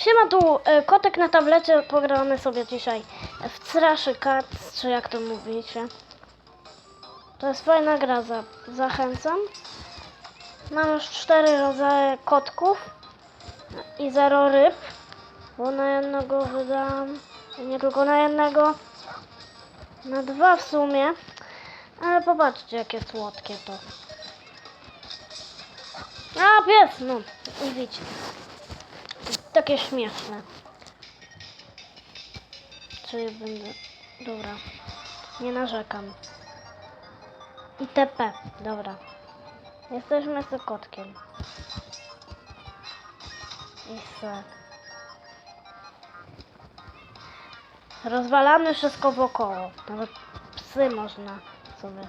Siema tu, e, kotek na tablecie, pogramy sobie dzisiaj w Trashy Cats, czy jak to mówicie. To jest fajna gra, za, zachęcam. Mam już cztery rodzaje kotków i zero ryb, bo na jednego wydam, nie tylko na jednego, na dwa w sumie, ale popatrzcie jakie słodkie to. A, pies, no, widzicie. Takie śmieszne. Czy będę... Dobra. Nie narzekam. I TP. Dobra. Jesteśmy z kotkiem. I se. Rozwalamy wszystko wokoło. Nawet psy można sobie.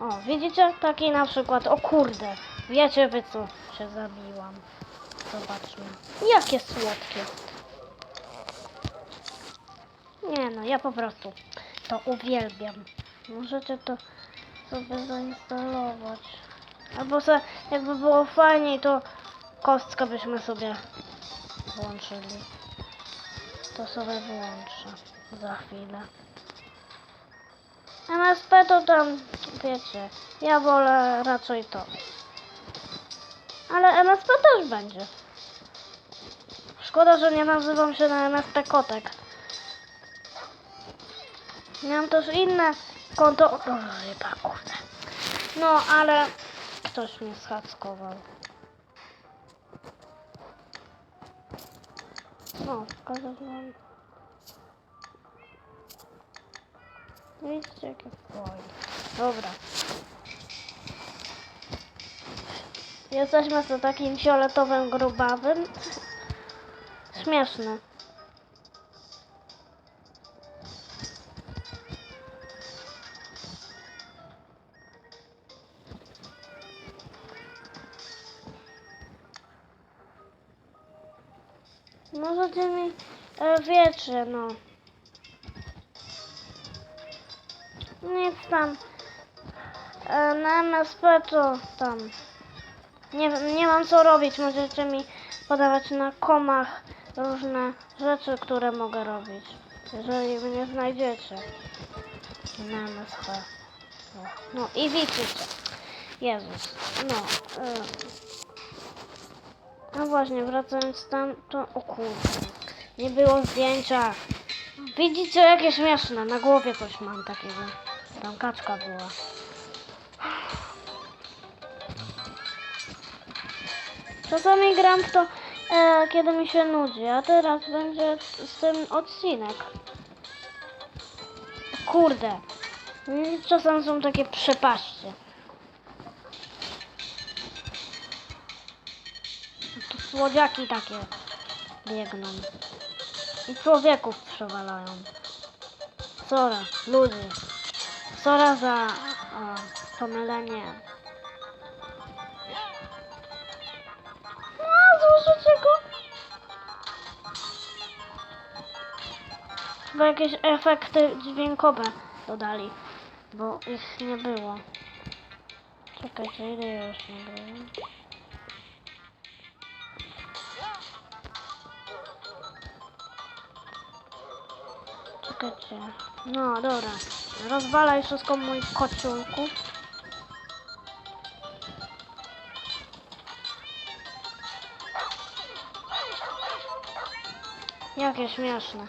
O, widzicie? Taki na przykład. O kurde. Wiecie wy co się zabiłam. Zobaczmy. Jakie słodkie. Nie no, ja po prostu to uwielbiam. Możecie to sobie zainstalować. Albo se, jakby było fajniej, to kostkę byśmy sobie włączyli. To sobie wyłączę za chwilę. MSP to tam, wiecie, ja wolę raczej to. Ale MSP też będzie. Szkoda, że nie nazywam się na MSP Kotek. Miałam też inne konto. O, kurde. No, ale ktoś mnie schackował. O, pokazałem. Widzicie, jakie fajne. Dobra. Jesteśmy z takim fioletowym grubawym. Śmieszny. Możecie mi e, wiecie, no. Nic tam. E, na MSP to tam. Nie, nie mam co robić. Możecie mi podawać na komach różne rzeczy, które mogę robić. Jeżeli mnie znajdziecie. Na MSP. No, i widzicie. Jezus. No. E, no właśnie, wracając tam, to... O kurde. Nie było zdjęcia. Widzicie, jakie śmieszne. Na głowie coś mam takiego. Tam kaczka była. Czasami gram w to, e, kiedy mi się nudzi, a teraz będzie z tym odcinek. Kurde. Czasem są takie przepaście. Tu słodziaki takie biegną. I człowieków przewalają. Sora, ludzi. Sora za o, pomylenie. Chyba jakieś efekty dźwiękowe dodali, bo ich nie było. Czekajcie, ile ja już nie grałem? Czekajcie. No, dobra. Rozwalaj wszystko mój kociulku. Jakie śmieszne.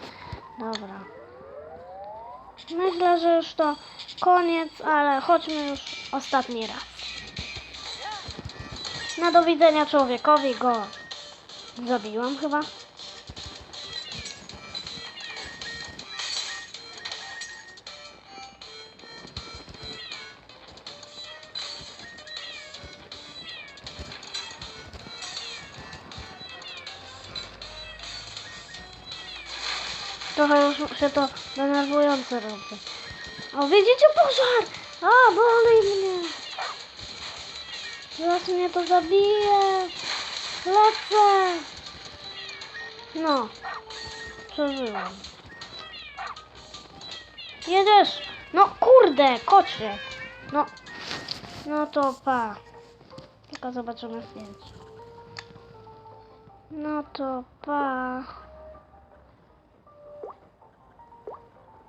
Dobra. Myślę, że już to koniec, ale chodźmy już ostatni raz. Na do widzenia człowiekowi go zabiłam chyba. Trochę już się to denerwujące robi. O, widzicie pożar! A, boli mnie! Zaraz mnie to zabije! Lecę! No, przeżyłam. Jedziesz! No kurde, kocie! No, no to pa. Tylko zobaczymy zdjęcie. No to pa.